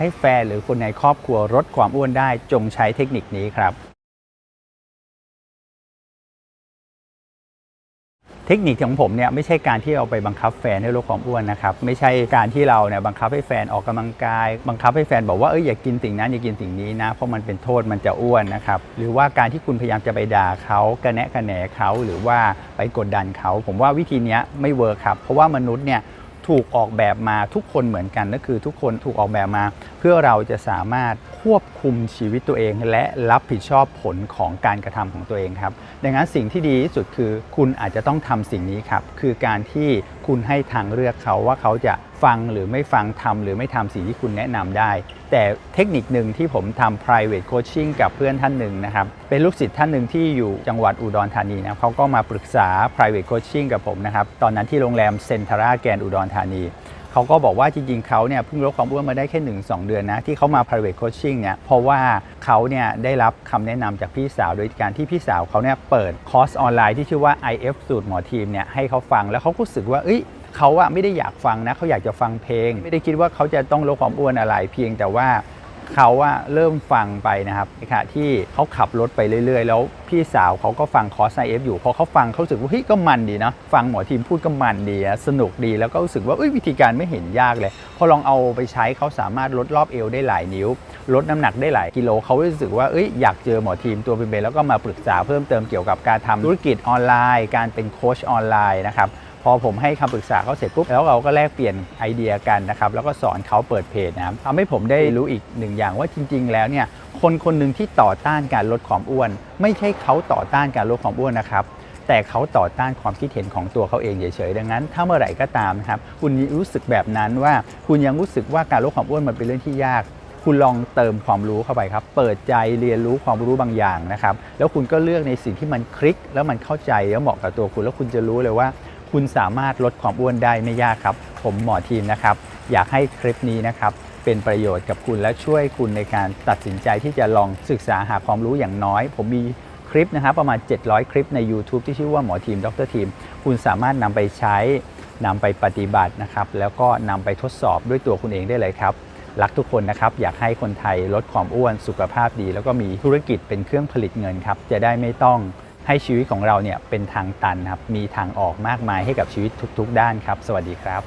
ให้แฟนหรือคนในครอบครัวลดความอ้วนได้จงใช้เทคนิคนี้ครับ เทคนิคของผมเนี่ยไม่ใช่การที่เราไปบังคับแฟนให้ลดความอ้วนนะครับ ไม่ใช่การที่เราเนี่ยบังคับให้แฟนออกกำลังกาย บังคับให้แฟนบอกว่าเอ้ยอย่ากินสิ่งนั้นอย่ากินสิ่งนี้นะ เพราะมันเป็นโทษมันจะอ้วนนะครับ หรือว่าการที่คุณพยายามจะไปด่าเขากระแนะกระแหนเขาหรือว่าไปกดดันเขา ผมว่าวิธีนี้ไม่เวิร์คครับ เพราะว่ามนุษย์เนี่ย ถูกออกแบบมาทุกคนเหมือนกันก็คือทุกคนถูกออกแบบมา เพื่อเราจะสามารถควบคุมชีวิตตัวเอง และรับผิดชอบผลของการกระทำของตัวเองครับ ดังนั้นสิ่งที่ดีที่สุดคือคุณอาจจะต้องทำสิ่งนี้ครับ คือการที่คุณให้ทางเลือกเขาว่าเขาจะฟังหรือไม่ฟังทำหรือไม่ทำสิ่งที่คุณแนะนำได้ แต่เทคนิคหนึ่งที่ผมทำ private coaching กับเพื่อนท่านหนึ่งนะครับ เป็นลูกศิษย์ท่านหนึ่งที่อยู่จังหวัดอุดรธานีนะเขาก็มาปรึกษา private coaching กับผมนะครับ ตอนนั้นที่โรงแรมเซนทราแกนอุดรธานี เขาก็บอกว่าจริงๆเขาเนี่ยเพิ่งลดความอ้วนมาได้แค่ 1-2 เดือนนะ ที่เขามา private coaching เนี่ยเพราะว่าเขาเนี่ยได้รับคำแนะนำจากพี่สาว โดยการที่พี่สาวเขาเนี่ยเปิดคอร์สออนไลน์ที่ชื่อว่า IF สูตรหมอทีมเนี่ยให้เขาฟังแล้วเขาก็รู้สึกว่าเอ้ยเขาอะไม่ได้อยากฟังนะเขาอยากจะฟังเพลง ไม่ได้คิดว่าเขาจะต้องลดความอ้วนอะไรเพียงแต่ว่า เขาว่าเริ่มฟังไปนะครับในขณะที่เขาขับรถไปเรื่อยๆ แล้วพี่สาวเขาก็ฟังคอสไอเอฟอยู่พอเขาฟังเขาสึกว่าเฮ้ยก็มันดีนะฟังหมอทีมพูดก็มันดีสนุกดีแล้วก็รู้สึกว่าเอ้ยวิธีการไม่เห็นยากเลยพอลองเอาไปใช้เขาสามารถลดรอบเอวได้หลายนิ้ว ลดน้ำหนักได้หลายกิโลเขารู้สึกว่าเอ้ยอยากเจอหมอทีมตัวเป็นๆแล้วก็มาปรึกษาเพิ่มเติมเกี่ยวกับการทำธุรกิจออนไลน์ การเป็นโค้ชออนไลน์นะครับ พอผมให้คำปรึกษาเขาเสร็จปุ๊บแล้วเราก็แลกเปลี่ยนไอเดียกันนะครับแล้วก็สอนเขาเปิดเพจนะครับทำให้ผมได้รู้อีกหนึ่งอย่างว่าจริง ๆ แล้วเนี่ยคนคนหนึ่งที่ต่อต้านการลดความอ้วน ไม่ใช่เขาต่อต้านการลดความอ้วนนะครับแต่เขาต่อต้านความคิดเห็นของตัวเขาเองเฉยๆดังนั้น ถ้าเมื่อไหร่ก็ตามนะครับคุณรู้สึกแบบนั้นว่าคุณยังรู้สึกว่าการลดความอ้วนมันเป็นเรื่องที่ยากคุณลองเติมความรู้เข้าไปครับ เปิดใจเรียนรู้ความรู้บางอย่างนะครับ แล้วคุณก็เลือกในสิ่งที่มันคลิก แล้วมันเข้าใจแล้วเหมาะกับตัวคุณ แล้วคุณจะรู้เลยว่า คุณสามารถลดความอ้วนได้ไม่ยากครับ ผมหมอทีมนะครับ อยากให้คลิปนี้นะครับ เป็นประโยชน์กับคุณและช่วยคุณในการตัดสินใจที่จะลองศึกษาหาความรู้อย่างน้อย ผมมีคลิปนะครับประมาณ 700 คลิปใน YouTube ที่ชื่อว่าหมอทีมดรทีม คุณสามารถนำไปใช้นำไปปฏิบัตินะครับ แล้วก็นำไปทดสอบด้วยตัวคุณเองได้เลยครับ รักทุกคนนะครับ อยากให้คนไทยลดความอ้วนสุขภาพดี แล้วก็มีธุรกิจเป็นเครื่องผลิตเงินครับ จะได้ไม่ต้อง ให้ชีวิตของเราเนี่ยเป็นทางตันครับ มีทางออกมากมายให้กับชีวิตทุก ๆ ด้านครับ สวัสดีครับ